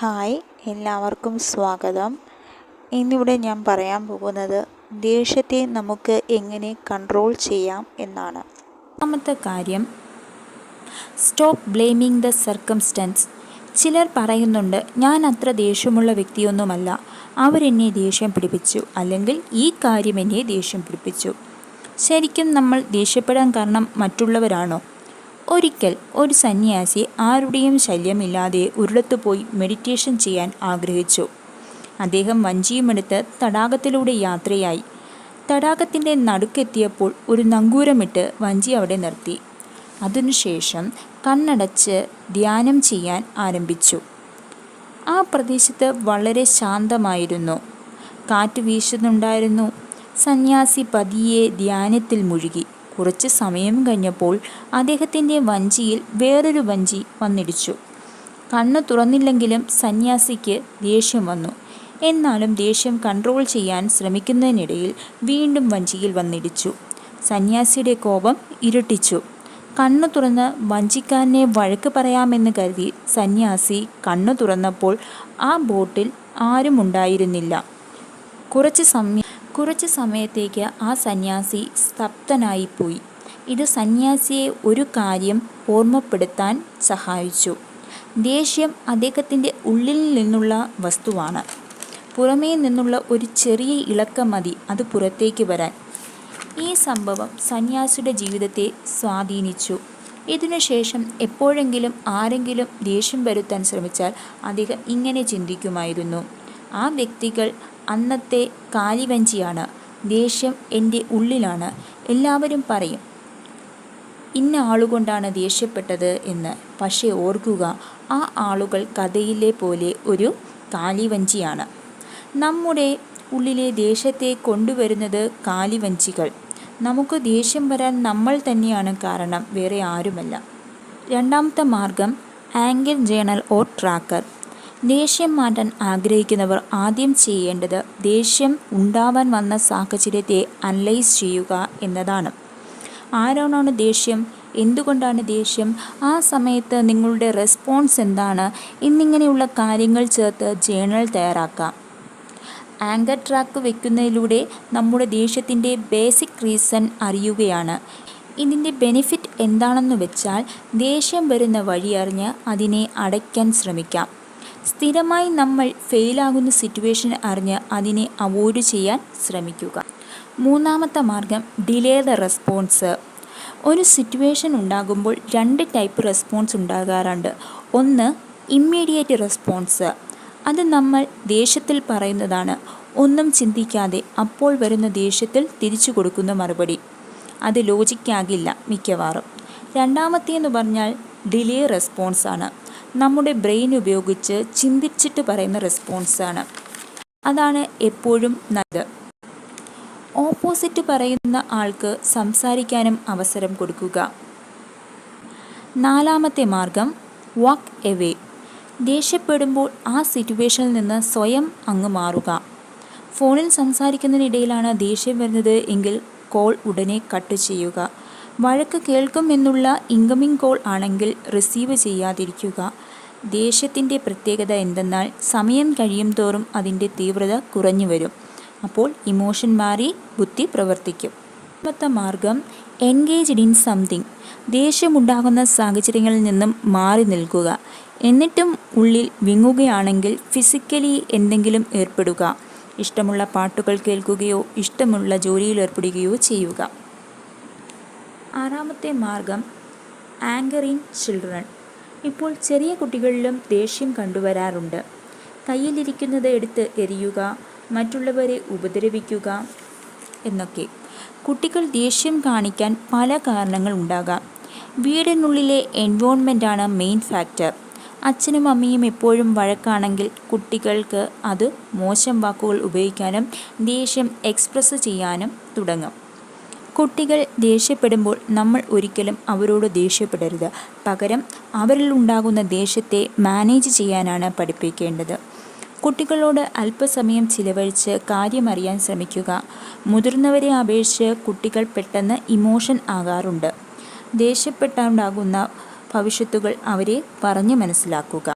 Hi എല്ലാവർക്കും സ്വാഗതം. ഇന്നിവിടെ ഞാൻ പറയാൻ പോകുന്നത് ദേഷ്യത്തെ നമുക്ക് എങ്ങനെ കൺട്രോൾ ചെയ്യാം എന്നാണ്. ഒന്നാമത്തെ കാര്യം സ്റ്റോപ്പ് ബ്ലെയിമിങ് ദ സർക്കംസ്റ്റൻസ് ചിലർ പറയുന്നുണ്ട് ഞാൻ അത്ര ദേഷ്യമുള്ള വ്യക്തിയൊന്നുമല്ല. അവരെന്നെ ദേഷ്യം പിടിപ്പിച്ചു. അല്ലെങ്കിൽ ഈ കാര്യം എന്നെ ദേഷ്യം പിടിപ്പിച്ചു. ശരിക്കും നമ്മൾ ദേഷ്യപ്പെടാൻ കാരണം മറ്റുള്ളവരാണോ? ഒരിക്കൽ ഒരു സന്യാസി ആരുടെയും ശല്യമില്ലാതെ ഒരിടത്തു പോയി മെഡിറ്റേഷൻ ചെയ്യാൻ ആഗ്രഹിച്ചു. അദ്ദേഹം വഞ്ചിയുമെടുത്ത് തടാകത്തിലൂടെ യാത്രയായി. തടാകത്തിന്റെ നടുക്കെത്തിയപ്പോൾ ഒരു നങ്കൂരമിട്ട് വഞ്ചി അവിടെ നിർത്തി. അതിനുശേഷം കണ്ണടച്ച് ധ്യാനം ചെയ്യാൻ ആരംഭിച്ചു. ആ പ്രദേശത്ത് വളരെ ശാന്തമായിരുന്നു. കാറ്റ് വീശുന്നുണ്ടായിരുന്നു. സന്യാസി പതിയെ ധ്യാനത്തിൽ മുഴുകി. കുറച്ച് സമയം കഴിഞ്ഞപ്പോൾ അദ്ദേഹത്തിന്റെ വഞ്ചിയിൽ വേറൊരു വഞ്ചി വന്നിടിച്ചു. കണ്ണ് തുറന്നില്ലെങ്കിലും സന്യാസിക്ക് ദേഷ്യം വന്നു. എന്നാലും ദേഷ്യം കൺട്രോൾ ചെയ്യാൻ ശ്രമിക്കുന്നതിനിടയിൽ വീണ്ടും വഞ്ചിയിൽ വന്നിടിച്ചു. സന്യാസിയുടെ കോപം ഇരുട്ടിച്ചു. കണ്ണു തുറന്ന് വഞ്ചിക്കാരനെ വഴക്ക് പറയാമെന്ന് കരുതി സന്യാസി കണ്ണു തുറന്നപ്പോൾ ആ ബോട്ടിൽ ആരും ഉണ്ടായിരുന്നില്ല കുറച്ച് സമയം കുറച്ച് സമയത്തേക്ക് ആ സന്യാസി സ്തബ്ധനായിപ്പോയി. ഇത് സന്യാസിയെ ഒരു കാര്യം ഓർമ്മപ്പെടുത്താൻ സഹായിച്ചു. ദേഷ്യം അദ്ദേഹത്തിന്റെ ഉള്ളിൽ നിന്നുള്ള വസ്തുവാണ്. പുറമേ നിന്നുള്ള ഒരു ചെറിയ ഇളക്കം മതി അത് പുറത്തേക്ക് വരാൻ. ഈ സംഭവം സന്യാസിയുടെ ജീവിതത്തെ സ്വാധീനിച്ചു. ഇതിനുശേഷം എപ്പോഴെങ്കിലും ആരെങ്കിലും ദേഷ്യം വരുത്താൻ ശ്രമിച്ചാൽ അദ്ദേഹം ഇങ്ങനെ ചിന്തിക്കുമായിരുന്നു. ആ വ്യക്തികൾ അന്നത്തെ കാലിവഞ്ചിയാണ്. ദേഷ്യം എന്റെ ഉള്ളിലാണ്. എല്ലാവരും പറയും ഇന്ന ആളുകൊണ്ടാണ് ദേഷ്യപ്പെട്ടത് എന്ന്. പക്ഷേ ഓർക്കുക ആ ആളുകൾ കഥയിലെ പോലെ ഒരു കാലിവഞ്ചിയാണ്. നമ്മുടെ ഉള്ളിലെ ദേഷ്യത്തെ കൊണ്ടുവരുന്നത് കാലിവഞ്ചികൾ. നമുക്ക് ദേഷ്യം വരാൻ നമ്മൾ തന്നെയാണ് കാരണം വേറെ ആരുമല്ല. രണ്ടാമത്തെ മാർഗം ആംഗിൾ ജേണൽ ഓർ ട്രാക്കർ. ദേഷ്യം മാറ്റാൻ ആഗ്രഹിക്കുന്നവർ ആദ്യം ചെയ്യേണ്ടത് ദേഷ്യം ഉണ്ടാവാൻ വന്ന സാഹചര്യത്തെ അനലൈസ് ചെയ്യുക എന്നതാണ്. ആരോടാണ് ദേഷ്യം? എന്തുകൊണ്ടാണ് ദേഷ്യം? ആ സമയത്ത് നിങ്ങളുടെ റെസ്പോൺസ് എന്താണ്? എന്നിങ്ങനെയുള്ള കാര്യങ്ങൾ ചേർത്ത് ജേണൽ തയ്യാറാക്കാം. ആങ്കർ ട്രാക്ക് വയ്ക്കുന്നതിലൂടെ നമ്മുടെ ദേഷ്യത്തിന്റെ ബേസിക് റീസൺ അറിയുകയാണ്. ഇതിന്റെ ബെനിഫിറ്റ് എന്താണെന്ന് വെച്ചാൽ ദേഷ്യം വരുന്ന വഴി അറിഞ്ഞ് അതിനെ അടയ്ക്കാൻ ശ്രമിക്കാം. സ്ഥിരമായി നമ്മൾ ഫെയിലാകുന്ന സിറ്റുവേഷൻ അറിഞ്ഞ് അതിനെ അവോയ്ഡ് ചെയ്യാൻ ശ്രമിക്കുക. മൂന്നാമത്തെ മാർഗം ഡിലേ ദ റെസ്പോൺസ്. ഒരു സിറ്റുവേഷൻ ഉണ്ടാകുമ്പോൾ രണ്ട് ടൈപ്പ് റെസ്പോൺസ് ഉണ്ടാകാറുണ്ട്. ഒന്ന് ഇമ്മീഡിയറ്റ് റെസ്പോൺസ്. അത് നമ്മൾ ദേഷ്യത്തിൽ പറയുന്നതാണ്. ഒന്നും ചിന്തിക്കാതെ അപ്പോൾ വരുന്ന ദേഷ്യത്തിൽ തിരിച്ചു കൊടുക്കുന്ന മറുപടി. അത് ലോജിക്കാകില്ല മിക്കവാറും. രണ്ടാമത്തേന്ന് പറഞ്ഞാൽ ഡിലേ റെസ്പോൺസാണ്. നമ്മുടെ ബ്രെയിൻ ഉപയോഗിച്ച് ചിന്തിച്ചിട്ട് പറയുന്ന റെസ്പോൺസാണ് അതാണ് എപ്പോഴും നല്ലത്. ഓപ്പോസിറ്റ് പറയുന്ന ആൾക്ക് സംസാരിക്കാനും അവസരം കൊടുക്കുക. നാലാമത്തെ മാർഗം വാക്ക് എവേ ദേഷ്യപ്പെടുമ്പോൾ ആ സിറ്റുവേഷനിൽ നിന്ന് സ്വയം അങ്ങ് മാറുക. ഫോണിൽ സംസാരിക്കുന്നതിനിടയിലാണ് ദേഷ്യം വരുന്നത് എങ്കിൽ കോൾ ഉടനെ കട്ട് ചെയ്യുക. വഴക്ക് കേൾക്കുമെന്നുള്ള ഇൻകമിംഗ് കോൾ ആണെങ്കിൽ റിസീവ് ചെയ്യാതിരിക്കുക. ദേഷ്യത്തിന്റെ പ്രത്യേകത എന്തെന്നാൽ സമയം കഴിയും തോറും അതിന്റെ തീവ്രത കുറഞ്ഞു വരും. അപ്പോൾ ഇമോഷൻ മാറി ബുദ്ധി പ്രവർത്തിക്കും. മൂന്നാമത്തെ മാർഗം എൻഗേജ്ഡ് ഇൻ സംതിങ്. ദേഷ്യമുണ്ടാകുന്ന സാഹചര്യങ്ങളിൽ നിന്നും മാറി നിൽക്കുക. എന്നിട്ടും ഉള്ളിൽ വിങ്ങുകയാണെങ്കിൽ ഫിസിക്കലി എന്തെങ്കിലും ഏർപ്പെടുക. ഇഷ്ടമുള്ള പാട്ടുകൾ കേൾക്കുകയോ ഇഷ്ടമുള്ള ജോലിയിൽ ഏർപ്പെടുകയോ ചെയ്യുക. ആറാമത്തെ മാർഗം ആങ്കർ ഇൻ ചിൽഡ്രൻ. ഇപ്പോൾ ചെറിയ കുട്ടികളിലും ദേഷ്യം കണ്ടുവരാറുണ്ട്. കയ്യിലിരിക്കുന്നത് എടുത്ത് എരിയുക മറ്റുള്ളവരെ ഉപദ്രവിക്കുക എന്നൊക്കെ. കുട്ടികൾ ദേഷ്യം കാണിക്കാൻ പല കാരണങ്ങൾ ഉണ്ടാകാം. വീടിനുള്ളിലെ എൻവോൺമെന്റാണ് മെയിൻ ഫാക്ടർ അച്ഛനും അമ്മയും എപ്പോഴും വഴക്കാണെങ്കിൽ കുട്ടികൾക്ക് അത് മോശം വാക്കുകൾ ഉപയോഗിക്കാനും ദേഷ്യം എക്സ്പ്രസ് ചെയ്യാനും തുടങ്ങും. കുട്ടികൾ ദേഷ്യപ്പെടുമ്പോൾ നമ്മൾ ഒരിക്കലും അവരോട് ദേഷ്യപ്പെടരുത്. പകരം അവരിൽ ഉണ്ടാകുന്ന ദേഷ്യത്തെ മാനേജ് ചെയ്യാനാണ് പഠിപ്പിക്കേണ്ടത്. കുട്ടികളോട് അല്പസമയം ചിലവഴിച്ച് കാര്യമറിയാൻ ശ്രമിക്കുക. മുതിർന്നവരെ അപേക്ഷിച്ച് കുട്ടികൾ പെട്ടെന്ന് ഇമോഷൻ ആകാറുണ്ട്. ദേഷ്യപ്പെട്ടുണ്ടാകുന്ന ഭവിഷ്യത്തുകൾ അവരെ പറഞ്ഞു മനസ്സിലാക്കുക.